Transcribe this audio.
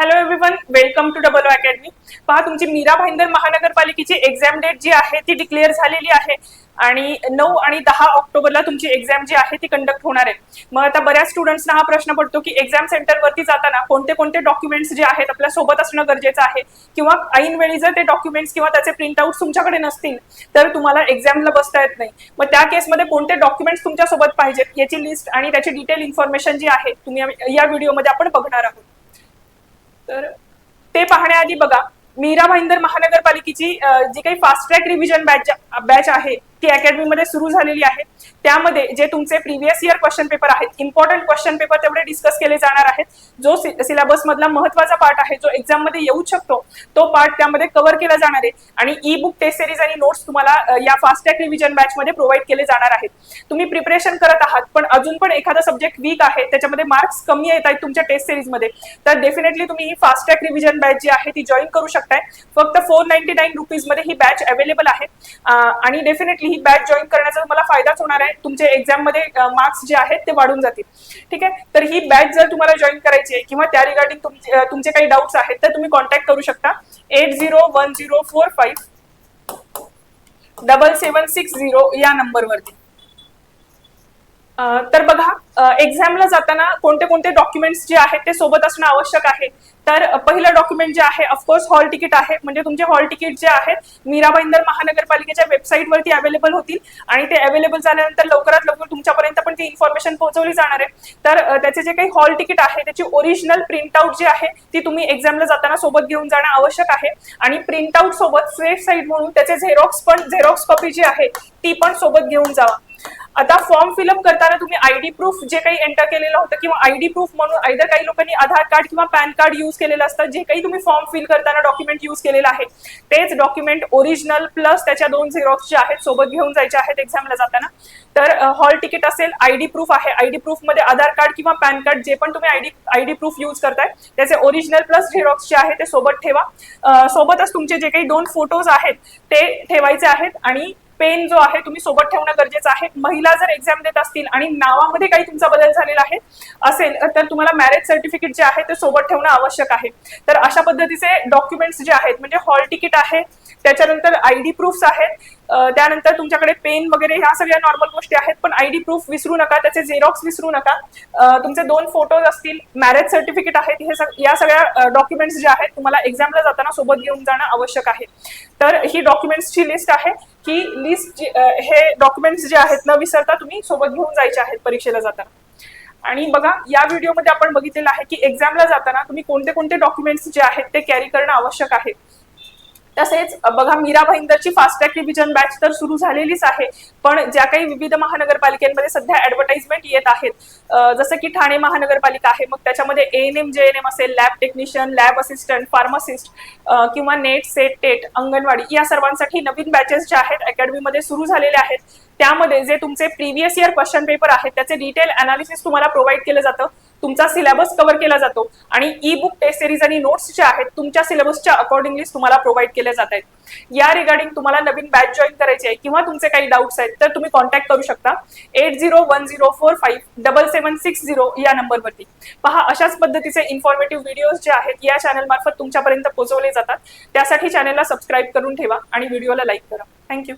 Hello everyone welcome to double academy पहा तुमची मीरा भाईंदर महानगरपालिकेची एक्झाम डेट जी आहे ती डिक्लेअर झालेली आहे. आणि नऊ आणि दहा ऑक्टोबरला तुमची एक्झाम जी आहे ती कंडक्ट होणार आहे. मग आता बऱ्याच स्टुडंट्सना हा प्रश्न पडतो की एक्झाम सेंटरवरती जाताना कोणते कोणते डॉक्युमेंट्स जे आहेत आपल्यासोबत असणं गरजेचं आहे? किंवा ऐनवेळी जर ते डॉक्युमेंट्स किंवा त्याचे प्रिंटआउट तुमच्याकडे नसतील तर तुम्हाला एक्झामला बसता येत नाही. मग त्या केसमध्ये कोणते डॉक्युमेंट्स तुमच्यासोबत पाहिजेत याची लिस्ट आणि त्याची डिटेल इन्फॉर्मेशन जी आहे तुम्ही या व्हिडिओमध्ये आपण बघणार आहोत. तर ते पाहण्याआधी बघा मीरा भाईंदर महानगरपालिकेची जी काही fast track revision batch batch आहे ती अकॅडमीमध्ये सुरू झालेली आहे. त्यामध्ये जे तुमचे प्रिव्हियस इयर क्वेश्चन पेपर आहेत इम्पॉर्टंट क्वेश्चन पेपर तेवढे डिस्कस केले जाणार आहेत. जो सिलेबस मधला महत्त्वाचा पार्ट आहे जो एक्झाममध्ये येऊ शकतो तो पार्ट त्यामध्ये कव्हर केला जाणार आहे. आणि ई बुक टेस्ट सिरीज आणि नोट्स तुम्हाला या फास्ट रिव्हिजन बॅच मध्ये प्रोव्हाइड केले जाणार आहेत. तुम्ही प्रिपरेशन करत आहात पण अजून पण एखादा सब्जेक्ट वीक आहे त्याच्यामध्ये मार्क्स कमी येत आहेत तुमच्या टेस्ट सिरीजमध्ये तर डेफिनेटली तुम्ही ही फास्ट रिव्हिजन बॅच जी आहे ती जॉईन करू शकताय. फक्त फोर नाईन्टी नाईन रुपीजमध्ये ही बॅच अवेलेबल आहे. आणि डेफिनेटली ही बॅच जॉईन करण्याचा तुम्हाला फायदाच होणार आहे. तुमच्या एक्झाममध्ये मार्क्स जे आहेत ते वाढून जातील. ठीक आहे? तर ही बॅच जर तुम्हाला जॉईन करायची आहे किंवा त्या रिगार्डिंग तुमचे तुमचे काही डाऊट्स आहेत तर तुम्ही कॉन्टॅक्ट करू शकता. Eight zero one zero four five double seven six zero या नंबरवरती तर बघा एक्झामला जाताना कोणते कोणते डॉक्युमेंट्स जे आहेत ते सोबत असणं आवश्यक आहे. तर पहिलं डॉक्युमेंट जे आहे ऑफकोर्स हॉल तिकीट आहे. म्हणजे तुमचे हॉल तिकीट जे आहेत मीरा भाईंदर महानगरपालिकेच्या वेबसाईटवरती अवेलेबल होतील आणि ते अवेलेबल झाल्यानंतर लवकरात लवकर तुमच्यापर्यंत पण ती इन्फॉर्मेशन पोहोचवली जाणार आहे. तर त्याचे जे काही हॉल तिकीट आहे त्याची ओरिजिनल प्रिंटआउट जी आहे ती तुम्ही एक्झामला जाताना सोबत घेऊन जाणं आवश्यक आहे. आणि प्रिंटआउट सोबत सेफ म्हणून त्याचे झेरॉक्स पण झेरॉक्स कॉपी जी आहे ती पण सोबत घेऊन जावा. आता फॉर्म फिलअप करताना तुम्ही आयडी प्रूफ जे काही एंटर केलेलं होतं किंवा आयडी प्रूफ म्हणून आयदर काही लोकांनी आधार कार्ड किंवा पॅन कार्ड युज केलेलं असतं जे काही तुम्ही फॉर्म फिल करताना डॉक्युमेंट युज केलेलं आहे तेच डॉक्युमेंट ओरिजिनल प्लस त्याच्या दोन झेरॉक्स जे आहेत सोबत घेऊन जायचे आहेत एक्झामला जाताना. तर हॉल तिकीट असेल आयडी प्रूफ आहे. आयडी प्रूफमध्ये आधार कार्ड किंवा पॅन कार्ड जे पण तुम्ही आयडी आयडी प्रूफ युज करताय त्याचे ओरिजिनल प्लस झेरॉक्स जे आहे ते सोबत ठेवा. सोबतच तुमचे जे काही दोन फोटोज आहेत ते ठेवायचे आहेत आणि पेन जो आहे तुम्ही सोबत ठेवणं गरजेचं आहे. महिला जर एक्झाम देत असतील आणि नावामध्ये काही तुमचा बदल झालेला आहे असेल तर तुम्हाला मॅरेज सर्टिफिकेट जे आहे ते सोबत ठेवणं आवश्यक आहे. तर अशा पद्धतीचे डॉक्युमेंट्स जे आहेत म्हणजे हॉल तिकीट आहे त्याच्यानंतर आयडी प्रूफ्स आहेत त्यानंतर तुमच्याकडे पेन वगैरे ह्या सगळ्या नॉर्मल गोष्टी आहेत पण आयडी प्रूफ विसरू नका त्याचे झेरॉक्स विसरू नका. तुमचे दोन फोटोज असतील मॅरेज सर्टिफिकेट आहेत हे सग- या सगळ्या डॉक्युमेंट्स जे आहेत तुम्हाला एक्झामला जाताना सोबत घेऊन जाणं आवश्यक आहे. तर ही डॉक्युमेंट्सची लिस्ट आहे. की लिस्ट हे डॉक्युमेंट्स जे आहेत न विसरता तुम्ही सोबत घेऊन जायचे आहेत परीक्षेला जाताना. आणि बघा या व्हिडिओमध्ये आपण बघितलेलं आहे की एक्झामला जाताना तुम्ही कोणते कोणते डॉक्युमेंट्स जे आहेत ते कॅरी करणं आवश्यक आहे. तसेच बघा मीरा भाईंदरची फास्ट ट्रॅक रिव्हिजन बॅच तर सुरू झालेलीच आहे. पण ज्या काही विविध महानगरपालिकांमध्ये सध्या ऍडव्हर्टाइजमेंट येत आहेत जसं की ठाणे महानगरपालिका आहे मग त्याच्यामध्ये एन एम जे एन एम असेल lab technician lab assistant pharmacist किंवा नेट सेट टेट अंगणवाडी या सर्वांसाठी नवीन बॅचेस ज्या आहेत अकॅडमीमध्ये सुरू झालेले आहेत. त्यामध्ये जे तुमचे प्रिव्हियस इयर क्वेश्चन पेपर आहेत त्याचे डिटेल अनालिसिस तुम्हाला प्रोव्हाइड केलं जातं. तुमचा सिलेबस कव्हर केला जातो. आणि ई बुक टेस्ट सिरीज आणि नोट्स जे आहेत तुमच्या सिलेबसच्या अकॉर्डिंगली तुम्हाला प्रोव्हाइड केले जात आहेत. या रिगार्डिंग तुम्हाला नवीन बॅच जॉईन करायची आहे किंवा तुमचे काही डाऊट्स आहेत तर तुम्ही कॉन्टॅक्ट करू शकता. Eight zero one zero four five double seven six zero या नंबरवरती पहा अशाच पद्धतीचे इन्फॉर्मेटिव्ह व्हिडिओज जे आहेत या चॅनल मार्फत तुमच्यापर्यंत पोहोचवले जातात. त्यासाठी चॅनलला सबस्क्राईब करून ठेवा आणि व्हिडिओला लाईक करा. थँक्यू